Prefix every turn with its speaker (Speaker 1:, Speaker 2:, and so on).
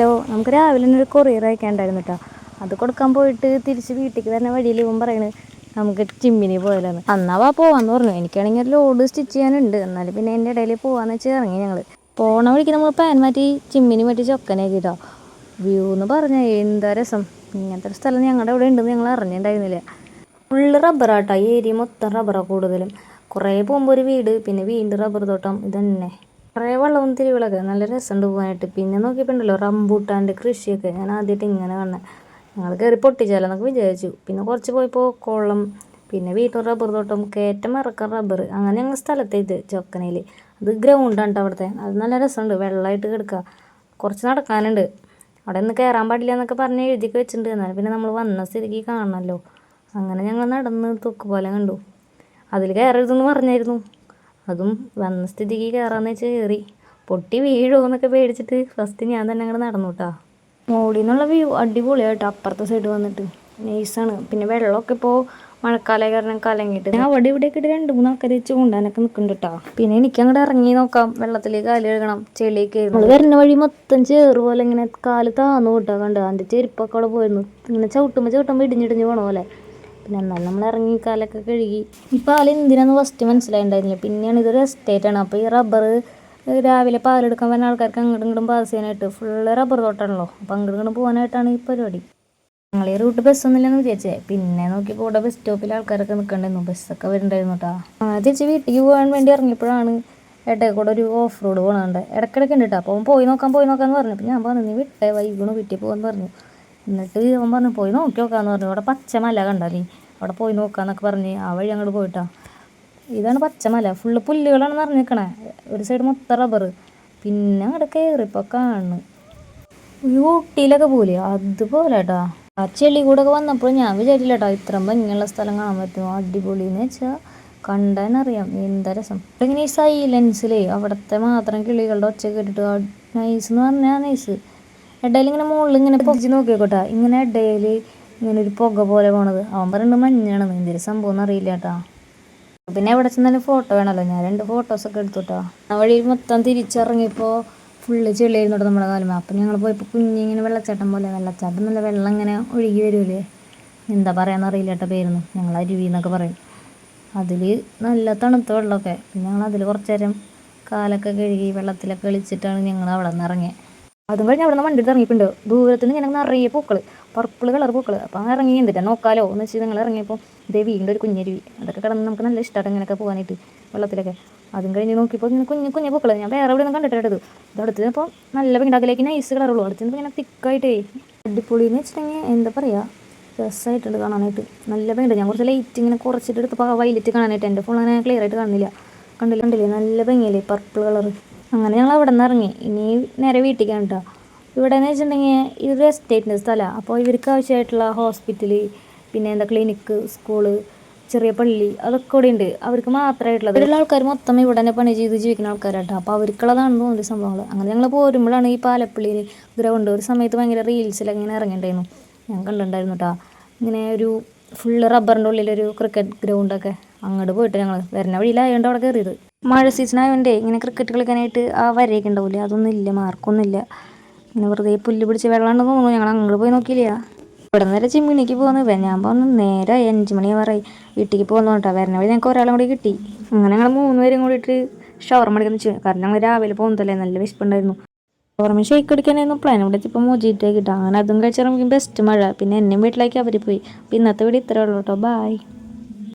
Speaker 1: Hello നമുക്ക് രാവിലെ തന്നെ ഒരു കൊറിയർ അയക്കാണ്ടായിരുന്നു കേട്ടോ അത് കൊടുക്കാൻ പോയിട്ട് തിരിച്ച് വീട്ടിലേക്ക് വരുന്ന വഴിയിൽ ഇവൻ പറയുന്നത് നമുക്ക് ചിമ്മിനി പോയാലെന്ന്. അന്നാവാ പോവാന്ന് പറഞ്ഞു. എനിക്കാണെങ്കിൽ ലോഡ് സ്റ്റിച്ച് ചെയ്യാനുണ്ട്. എന്നാലും പിന്നെ എന്റെ ഇടയിൽ പോവാന്ന് വെച്ച് ഇറങ്ങി ഞങ്ങൾ പോണ വഴിക്ക് നമ്മൾ പാൻ മാറ്റി ചിമ്മിനി മാറ്റി ചൊക്കനാക്കിട്ടോ വ്യൂ എന്ന് പറഞ്ഞാൽ എന്താ രസം. ഇങ്ങനത്തെ ഒരു സ്ഥലം ഞങ്ങളുടെ ഇവിടെ ഉണ്ടെന്ന് ഞങ്ങൾ അറിഞ്ഞിട്ടുണ്ടായിരുന്നില്ല. ഫുള്ള് റബ്ബറാട്ടോ ഈ ഏരിയ മൊത്തം റബ്ബറാണ് കൂടുതലും. കുറേ പോകുമ്പോൾ ഒരു വീട് പിന്നെ വീണ്ടും റബ്ബർ തോട്ടം. ഇതന്നെ. കുറേ വെള്ളവും തിരിവിളൊക്കെ നല്ല രസമുണ്ട് പോകാനായിട്ട്. പിന്നെ നോക്കിയപ്പോണ്ടല്ലോ റംബൂട്ടാന്റെ കൃഷിയൊക്കെ. ഞാൻ ആദ്യമായിട്ട് ഇങ്ങനെ കാണുന്നത് ഞങ്ങൾ കയറി പൊട്ടിച്ചാലെന്നൊക്കെ വിചാരിച്ചു. പിന്നെ കുറച്ച് പോയപ്പോൾ കൊള്ളം പിന്നെ വീട്ടിൽ റബ്ബർ തോട്ടം കയറ്റം ഇറക്കം റബ്ബർ. അങ്ങനെ ഞങ്ങൾ സ്ഥലത്തേത് ചൊക്കനയിൽ അത് ഗ്രൗണ്ടാണ് കേട്ടോ അവിടുത്തെ. അത് നല്ല രസമുണ്ട്. വെള്ളമായിട്ട് കിടക്കുക കുറച്ച് നടക്കാനുണ്ട്. അവിടെ ഒന്ന് കയറാൻ പാടില്ല എന്നൊക്കെ പറഞ്ഞ് എഴുതിയൊക്കെ വെച്ചിട്ടുണ്ട്. എന്നാൽ പിന്നെ നമ്മൾ വന്ന സ്ഥിതിക്ക് കാണണമല്ലോ അങ്ങനെ ഞങ്ങൾ നടന്ന് തൊക്ക് പോലെ കണ്ടു. അതിൽ കയറരുതെന്ന് പറഞ്ഞായിരുന്നു. അതും വന്ന സ്ഥിതിക്ക് കയറാന്ന് വെച്ച് കയറി പൊട്ടി വീഴുമോ എന്നൊക്കെ പേടിച്ചിട്ട് ഫസ്റ്റ് ഞാൻ തന്നെ അങ്ങോട്ട് നടന്നു കേട്ടോ മോളിൽ വ്യൂ അടിപൊളിയായിട്ടോ അപ്പുറത്തെ സൈഡ് വന്നിട്ട്. നൈസാണ് പിന്നെ വെള്ളമൊക്കെ ഇപ്പോൾ മഴക്കാലം കാരണം കലങ്ങിയിട്ട്. ഞാൻ അവിടെ ഇവിടെയൊക്കെ ഇട്ട് രണ്ട് മൂന്ന് ആൾക്കാർ വെച്ച് കൊണ്ടാനൊക്കെ നിൽക്കുന്നുണ്ട് കേട്ടോ പിന്നെ എനിക്ക് അങ്ങോട്ട് ഇറങ്ങി നോക്കാം. വെള്ളത്തിലേക്ക് കാൽ കഴുകണം. ചെളിയൊക്കെ നമ്മൾ വരുന്ന വഴി മൊത്തം ചേറ് പോലെ ഇങ്ങനെ കാൽ താന്നു കൂട്ടാ കണ്ടോ? അതിന്റെ ചെരുപ്പൊക്കെ അവിടെ പോയിരുന്നു. ഇങ്ങനെ ചവിട്ടുമ്പോൾ ചവിട്ടുമ്പോൾ ഇടിഞ്ഞിടിഞ്ഞ് പോണ പോലെ. പിന്നെ എന്നാലും നമ്മൾ ഇറങ്ങി കാലൊക്കെ കഴുകി. ഈ ആൾ എന്തിനാന്ന് ഫസ്റ്റ് മനസ്സിലായിണ്ടായിരുന്നില്ല. പിന്നെയാണ് ഇതൊരു എസ്റ്റേറ്റ് ആണ്. അപ്പോൾ ഈ റബ്ബർ രാവിലെ പാലെടുക്കാൻ വരുന്ന ആൾക്കാർക്ക് അങ്ങോട്ടും ഇങ്ങോട്ടും പാസ് ചെയ്യാനായിട്ട് ഫുള്ള് റബ്ബർ തോട്ടമാണല്ലോ അപ്പോൾ അങ്ങോട്ടും പോകാനായിട്ടാണ് ഈ പരിപാടി. ഞങ്ങൾ ഈ റൂട്ട് ബസ്സൊന്നുമില്ലെന്ന് വിചാരിച്ചേ. പിന്നെ നോക്കിയപ്പോൾ ഇവിടെ ബസ് സ്റ്റോപ്പിൽ ആൾക്കാരൊക്കെ നിൽക്കണ്ടായിരുന്നു ബസ്സൊക്കെ വരുന്നുണ്ടായിരുന്നു കേട്ടോ ആ തിരിച്ച് വീട്ടിലേക്ക് പോകാൻ വേണ്ടി ഇറങ്ങിയപ്പോഴാണ് ഇടയിൽ കൂടെ ഒരു ഓഫ് റോഡ് പോകണുണ്ട് ഇടയ്ക്കിടയ്ക്ക് ഉണ്ട് കേട്ടോ അപ്പോൾ പോയി നോക്കാൻ പോയി നോക്കാമെന്ന് പറഞ്ഞു. അപ്പോൾ ഞാൻ പറഞ്ഞു നീ വിട്ടേ വൈകുണു വീട്ടിൽ പോകാമെന്ന് പറഞ്ഞു. എന്നിട്ട് അവൻ പറഞ്ഞു പോയി നോക്കി നോക്കാന്ന് പറഞ്ഞു. അവിടെ പച്ചമല കണ്ടാലേ അവിടെ പോയി നോക്കാന്നൊക്കെ പറഞ്ഞ് ആ വഴി അങ്ങോട്ട് പോയിട്ടാ. ഇതാണ് പച്ചമല ഫുള്ള് പുല്ലുകളാണ് നിറഞ്ഞിരിക്കണേ. ഒരു സൈഡ് മൊത്തം റബ്ബർ പിന്നെ അങ്ങോട്ട് കയറിപ്പോൾ കാണുന്നു. ഈ ഊട്ടിയിലൊക്കെ പോലെ അതുപോലെ കേട്ടാ ആ ചെളി കൂടെ ഒക്കെ വന്നപ്പോൾ ഞാൻ വിചാരിച്ചില്ല കേട്ടോ ഇത്രയും ഭംഗിയുള്ള സ്ഥലം കാണാൻ പറ്റുമോ അടിപൊളി എന്ന് വെച്ചാൽ കണ്ടാനറിയാം. എന്താ രസം. ഇങ്ങനെ ഈ സൈലൻസിലേ അവിടുത്തെ മാത്രം കിളികളുടെ ഒച്ച കേട്ടിട്ട് നൈസ് എന്ന് പറഞ്ഞാൽ നൈസ് ഇടയിൽ ഇങ്ങനെ മുകളിൽ ഇങ്ങനെ പൊതിച്ച് നോക്കിയോട്ടെ ഇങ്ങനെ ഇടയിൽ ഇങ്ങനെ ഒരു പുക പോലെ പോണത്. അവൻ പറയുന്നത് മഞ്ഞാണെന്ന് എന്തൊരു സംഭവം എന്ന് അറിയില്ല കേട്ടോ പിന്നെ എവിടെ ചെന്നാലും ഫോട്ടോ വേണമല്ലോ ഞാൻ രണ്ട് ഫോട്ടോസൊക്കെ എടുത്തു കേട്ടോ ആ വഴി മൊത്തം തിരിച്ചിറങ്ങിയപ്പോൾ ഫുള്ള് ചെളിയായിരുന്നു കേട്ടോ നമ്മുടെ കാലം അപ്പം ഞങ്ങൾ പോയപ്പോൾ കുഞ്ഞിങ്ങനെ വെള്ളച്ചാട്ടം പോലെ വെള്ളച്ചാട്ടം നല്ല വെള്ളം ഇങ്ങനെ ഒഴുകി വരുമല്ലേ എന്താ പറയാന്ന് അറിയില്ല കേട്ടോ പേരൊന്നും. ഞങ്ങൾ അരുവി എന്നൊക്കെ പറയും. അതിൽ നല്ല തണുത്ത വെള്ളമൊക്കെ പിന്നെ ഞങ്ങൾ അതിൽ കുറച്ച് നേരം കാലൊക്കെ കഴുകി വെള്ളത്തിലൊക്കെ കളിച്ചിട്ടാണ് ഞങ്ങൾ അവിടെ നിന്ന് ഇറങ്ങിയത് അതും കഴിഞ്ഞ് അവിടെ നിന്ന് വണ്ടി ഇറങ്ങിയിട്ടുണ്ട്. ദൂരത്തു നിന്ന് ഇങ്ങനെ നിറയെ പൂക്കൾ പർപ്പിൾ കളർ പൂക്കൾ അപ്പോൾ ഇറങ്ങി എന്തിട്ടാ നോക്കാലോ. എന്ന് വെച്ചാൽ നിങ്ങൾ ഇറങ്ങിയപ്പോൾ ഇതേ വീണ്ടും ഒരു കുഞ്ഞരുവി. അതൊക്കെ കിടന്ന് നമുക്ക് നല്ല ഇഷ്ടമാണ് ഇങ്ങനെയൊക്കെ പോകാനായിട്ട് വെള്ളത്തിലൊക്കെ. അതും കഴിഞ്ഞ് നോക്കിയപ്പോൾ ഇങ്ങനെ കുഞ്ഞു കുഞ്ഞു പൂക്കൾ ഞാൻ വേറെ എവിടെ നിന്നും കണ്ടിട്ടില്ലത് ഇത്. അടുത്ത് അപ്പോൾ നല്ല വീണ്ടാക്കിലേക്ക് നൈസ് കളറുള്ളൂ അടുത്ത് നിന്ന് ഇങ്ങനെ തിക്കായിട്ടേ അടിപൊളി എന്ന് വെച്ചിട്ടുണ്ടെങ്കിൽ എന്താ പറയുക രസമായിട്ടുണ്ട് കാണാനായിട്ട്. നല്ല ഭംഗിയുണ്ട് ഞാൻ കുറച്ച് ലൈറ്റ് ഇങ്ങനെ കുറച്ചിട്ട് എടുത്തപ്പോൾ വൈലറ്റ് കാണാനായിട്ട് എന്റെ ഫോൺ അങ്ങനെ ക്ലിയർ ആയിട്ട് കാണുന്നില്ല. കണ്ടില്ല? കണ്ടില്ലേ? നല്ല ഭംഗിയല്ലേ? പർപ്പിൾ കളർ അങ്ങനെ ഞങ്ങൾ അവിടെ നിന്ന് ഇറങ്ങി. ഇനി നേരെ വീട്ടിലേക്കാണ് കേട്ടോ ഇവിടെ എന്ന് വെച്ചിട്ടുണ്ടെങ്കിൽ ഇതൊരു എസ്റ്റേറ്റിന്റെ സ്ഥലമാണ് അപ്പോൾ ഇവർക്ക് ആവശ്യമായിട്ടുള്ള ഹോസ്പിറ്റൽ പിന്നെ എന്താ ക്ലിനിക്ക് സ്കൂൾ ചെറിയ പള്ളി അതൊക്കെ ഇവിടെ ഉണ്ട് അവർക്ക് മാത്രമായിട്ടുള്ളത്. ഇവിടെയുള്ള ആൾക്കാർ മൊത്തം ഇവിടെ തന്നെ പണി ചെയ്ത് ജീവിക്കുന്ന ആൾക്കാരാട്ടോ അപ്പോൾ അവർക്കുള്ളതാണ് തോന്നുന്ന സംഭവങ്ങൾ. അങ്ങനെ ഞങ്ങൾ പോരുമ്പോഴാണ് ഈ പാലപ്പള്ളിയിൽ ഗ്രൗണ്ട് ഒരു സമയത്ത് ഭയങ്കര റീൽസിലൊക്കെ ഇങ്ങനെ ഇറങ്ങിയിട്ടുണ്ടായിരുന്നു. ഞാൻ കണ്ടിട്ടുണ്ടായിരുന്നു കേട്ടോ ഇങ്ങനെ ഒരു ഫുള്ള് റബ്ബറിന്റെ ഉള്ളിലൊരു ക്രിക്കറ്റ് ഗ്രൗണ്ടൊക്കെ അങ്ങോട്ട് പോയിട്ട് ഞങ്ങൾ വരുന്ന വഴിയിലായതുകൊണ്ട് അവിടെ കയറിയത് മഴ സീസൺ ആയതുകൊണ്ടേ ഇങ്ങനെ ക്രിക്കറ്റ് കളിക്കാനായിട്ട് ആ വരയൊക്കെ ഉണ്ടാവില്ലേ അതൊന്നും ഇല്ല മാർക്കൊന്നുമില്ല ഇങ്ങനെ വെറുതെ പുല്ല് പിടിച്ച് വെള്ളമുണ്ടെന്ന് തോന്നുന്നു. ഞങ്ങൾ അങ്ങോട്ട് പോയി നോക്കിയില്ല. ഇവിടെ നേരെ ചിമ്മിണിക്ക് പോകുന്നത് ഞാൻ പോകുന്നു നേരെ അഞ്ച് മണി പറയും വീട്ടിലേക്ക് പോകുന്നു കേട്ടോ. വരുന്ന വഴി ഞങ്ങൾക്ക് ഒരാളും കൂടി കിട്ടി. അങ്ങനെ ഞങ്ങൾ മൂന്ന് പേരും കൂടിയിട്ട് ഷവർ മടിക്കാൻ വെച്ചു കാരണം ഞങ്ങൾ രാവിലെ പോകുന്നതല്ലേ? നല്ല വിശപ്പുണ്ടായിരുന്നു. ഓർമ്മ ഷേക്ക് അടിക്കാനായിരുന്നു പ്ലാൻ ഇവിടെ ഇപ്പോൾ മോജിറ്റേ കിട്ടും. അങ്ങനെ അതും കഴിച്ചിറങ്ങി ബെസ്റ്റ് മഴ. പിന്നെ എന്നെയും വീട്ടിലേക്ക് അവർ പോയി. ഇന്നത്തെ വീഡിയോ ഇത്രേ ഉള്ളൂ കേട്ടോ. ബായ്